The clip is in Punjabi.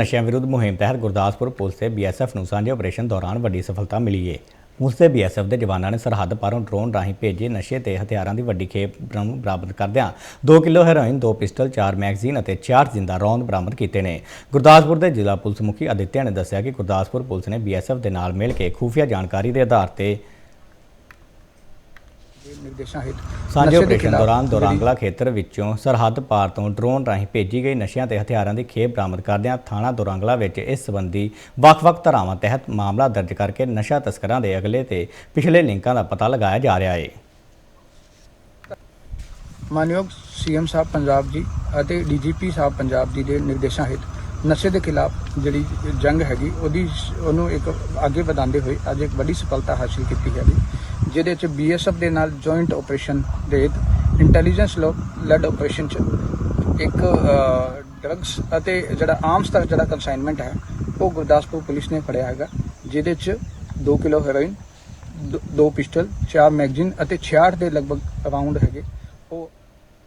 ਨਸ਼ਿਆਂ ਵਿਰੁੱਧ ਮੁਹਿੰਮ ਤਹਿਤ ਗੁਰਦਾਸਪੁਰ ਪੁਲਿਸ ਤੇ ਬੀਐਸਐਫ ਨੂੰ ਸਾਂਝੇ ਆਪਰੇਸ਼ਨ ਦੌਰਾਨ ਵੱਡੀ ਸਫਲਤਾ ਮਿਲੀ ਹੈ ਪੁਲਿਸ ਤੇ ਬੀਐਸਐਫ ਦੇ ਜਵਾਨਾਂ ਨੇ ਸਰਹੱਦ ਪਾਰੋਂ ਡਰੋਨ ਰਾਹੀਂ ਭੇਜੇ ਨਸ਼ੇ ਤੇ ਹਥਿਆਰਾਂ ਦੀ ਵੱਡੀ ਖੇਪ ਨੂੰ ਬਰਾਮਦ ਕਰਦਿਆਂ 2 ਕਿਲੋ ਹੈਰੋਇਨ 2 ਪਿਸਟਲ 4 ਮੈਗਜ਼ੀਨ ਅਤੇ 66 ਜਿੰਦਾ ਰੌਂਦ ਬਰਾਮਦ ਕੀਤੇ ਨੇ। ਗੁਰਦਾਸਪੁਰ ਦੇ ਜ਼ਿਲ੍ਹਾ ਪੁਲਿਸ ਮੁਖੀ ਅਦਿੱਤਿਆ ਨੇ ਦੱਸਿਆ ਕਿ ਗੁਰਦਾਸਪੁਰ ਪੁਲਿਸ ਨੇ ਬੀਐਸਐਫ ਦੇ ਨਾਲ ਮਿਲ ਕੇ ਖੂਫੀਆ ਜਾਣਕਾਰੀ ਦੇ ਆਧਾਰ ਤੇ ਦੇ ਨਿਰਦੇਸ਼ਾਂ ਹੇਠ ਸਾਂਝੇ ਆਪਰੇਸ਼ਨ ਦੌਰਾਨ ਦੋਰਾਂਗਲਾ ਖੇਤਰ ਵਿੱਚੋਂ ਸਰਹੱਦ ਪਾਰ ਤੋਂ ਡਰੋਨ ਰਾਹੀਂ ਭੇਜੀ ਗਈ ਨਸ਼ਿਆਂ ਤੇ ਹਥਿਆਰਾਂ ਦੀ ਖੇਪ ਬਰਾਮਦ ਕਰਦਿਆਂ ਥਾਣਾ ਦੋਰਾਂਗਲਾ ਵਿੱਚ ਇਸ ਸੰਬੰਧੀ ਵੱਖ-ਵੱਖ ਧਾਰਾਵਾਂ ਤਹਿਤ ਮਾਮਲਾ ਦਰਜ ਕਰਕੇ ਨਸ਼ਾ ਤਸਕਰਾਂ ਦੇ ਅਗਲੇ ਤੇ ਪਿਛਲੇ ਲਿੰਕਾਂ ਦਾ ਪਤਾ ਲਗਾਇਆ ਜਾ ਰਿਹਾ ਹੈ ਮਾਨਯੋਗ ਸੀਐਮ ਸਾਹਿਬ ਪੰਜਾਬ ਜੀ ਅਤੇ ਡੀਜੀਪੀ ਸਾਹਿਬ ਪੰਜਾਬ ਜੀ ਦੇ ਨਿਰਦੇਸ਼ਾਂ ਹੇਠ ਨਸ਼ੇ ਦੇ ਖਿਲਾਫ ਜਿਹੜੀ ਜੰਗ ਹੈਗੀ ਉਹਦੀ ਉਹਨੂੰ ਇੱਕ ਅੱਗੇ ਵਧਾਉਂਦੇ ਹੋਏ ਅੱਜ ਇੱਕ ਵੱਡੀ ਸਫਲਤਾ ਹਾਸਲ ਕੀਤੀ ਹੈ ਜਿਹਦੇ ਵਿੱਚ ਬੀਐਸਐਫ ਦੇ ਨਾਲ ਜੁਆਇੰਟ ਆਪਰੇਸ਼ਨ ਦੇ ਇੰਟੈਲੀਜੈਂਸ ਲੈਡ ਆਪਰੇਸ਼ਨ ਚ ਇੱਕ ਡਰੱਗਸ ਅਤੇ ਜਿਹੜਾ ਆਰਮਸ ਤੱਕ ਜਿਹੜਾ ਕੰਸਾਈਨਮੈਂਟ ਹੈ, ਉਹ ਗੁਰਦਾਸਪੁਰ ਪੁਲਿਸ ਨੇ ਫੜਿਆ ਹੈਗਾ, ਜਿਹਦੇ ਚ 2 ਕਿਲੋ ਹੈਰੋਇਨ ਦੋ- ਦੋ ਪਿਸਟਲ ਚਾਰ ਮੈਗਜ਼ੀਨ ਅਤੇ 66 ਦੇ ਲਗਭਗ ਅਰਾਊਂਡ ਹੈਗੇ।